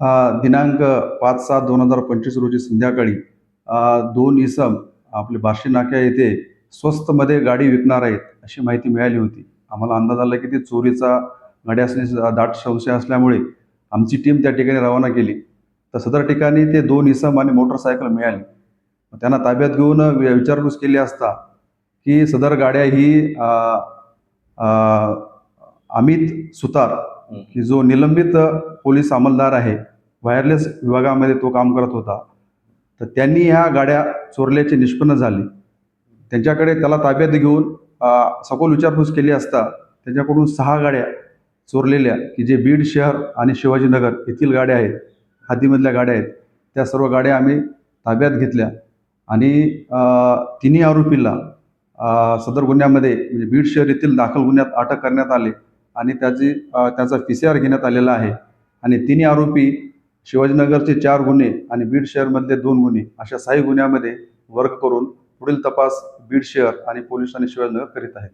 दिनांक पाच सात दोन हजार पंचवीस रोजी संध्याकाळी दोन इसम आपले बार्शी नाक्या येथे स्वस्तमध्ये गाडी विकणार आहेत अशी माहिती मिळाली होती. आम्हाला अंदाज आला की ते चोरीचा गाडी दाट संशय असल्यामुळे आमची टीम त्या ठिकाणी रवाना केली. तर सदर ठिकाणी ते दोन इसम आणि मोटरसायकल मिळाली. त्यांना ताब्यात घेऊन वि- विचारपूस केली असता की सदर गाड्या ही अमित सुतार की जो निलंबित पोलीस अंमलदार आहे वायरलेस विभागामध्ये तो काम करत होता तर त्यांनी ह्या गाड्या चोरल्याचे निष्पन्न झाले. त्यांच्याकडे त्याला ताब्यात घेऊन सखोल विचारपूस केली असता त्यांच्याकडून सहा गाड्या चोरलेल्या की जे बीड शहर आणि शिवाजीनगर येथील गाड्या आहेत हद्दीमधल्या गाड्या आहेत त्या सर्व गाड्या आम्ही ताब्यात घेतल्या. आणि तिन्ही आरोपीला सदर गुन्ह्यामध्ये म्हणजे बीड शहर येथील दाखल गुन्ह्यात अटक करण्यात आले. आणि त्याची त्याचा पी सी आर घेण्यात आलेला आहे. आणि तिन्ही आरोपी शिवाजीनगरचे चार गुन्हे आणि बीड शहरमधले दोन गुन्हे अशा सहा गुन्ह्यामध्ये वर्क करून पुढील तपास बीड शहर आणि पोलीस आणि शिवाजीनगर करीत आहेत.